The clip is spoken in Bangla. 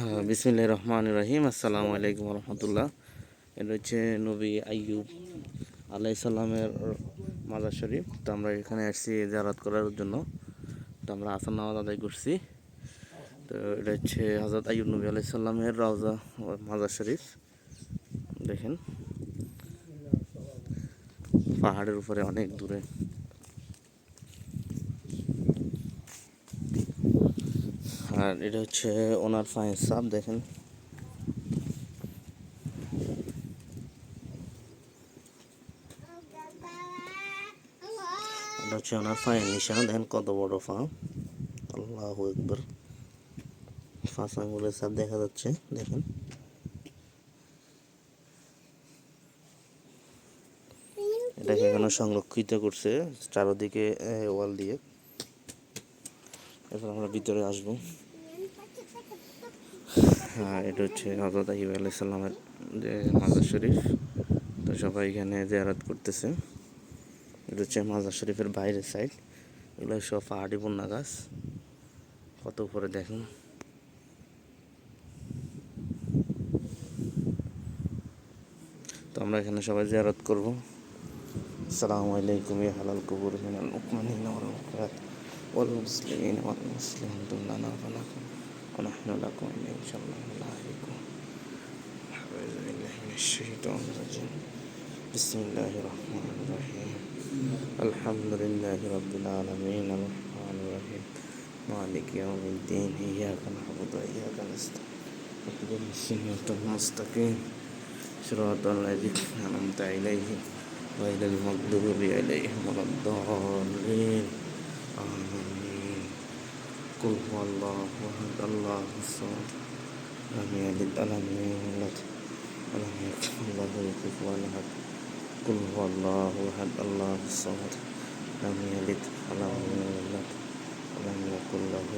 বিসমিল্লাহ রহমান রহিম। আসসালামু আলাইকুম রহমতুল্লাহ এটা হচ্ছে নবী আইয়ুব আলাই সাল্লামের মাজার শরীফ। তো আমরা এখানে আসছি জারাত করার জন্য। তো আমরা আসান নামাজ আদায় করছি। তো এটা হচ্ছে হজরত আইয়ুব নবী আলাই সাল্লামের রওজা মাজার শরীফ। দেখেন। পাহাড়ের উপরে অনেক দূরে। আর এটা হচ্ছে ওনার ফাইন সাপ দেখেন। এটা হচ্ছে ওনার ফাইন নিশান, দেখেন কত বড় ফা আল্লাহ একবার ফাঁস আঙ্গুলের সাপ দেখা যাচ্ছে, দেখেন। এটাকে এখানে সংরক্ষিত করছে, চারোদিকে ওয়াল দিয়ে। এরপর আমরা ভিতরে আসব। হ্যাঁ এটা হচ্ছে হজরত আহিব আলাইসাল্লামের যে মাজার শরীফ। তো সবাই এখানে জিয়ারাত করতেছে। এটা হচ্ছে মাজার শরীফের বাইরের সাইড এগুলো সব পাহাড়ি বন্যা গাছ। কত উপরে দেখুন। তো আমরা এখানে সবাই জিয়ারত করব। আসসালামু আলাইকুম ইয়া হালাল কবুর মিনাল মুকমিনিন ওয়াল মুকমিনাত ওয়াল মুসলিমিন ওয়াল মুসলিমাত ونحن لكم إن شاء الله من عليكم. أعوذ بالله من الشيطان الرجيم. بسم الله الرحمن الرحيم. الحمد لله رب العالمين. الرحمن الرحيم. مالك يوم الدين. إياك نعبد وإياك نستعين. اهدنا الصراط المستقيم. صراط الذين أنعمت عليهم غير المغضوب عليهم ولا الضالين. آمين. قل هو الله أحد الله الصمد. لم يلد ولم يولد ولم يكن له كفوا أحد قل هو الله أحد الله الصمد. لم يلد ولم يولد ولم يكن له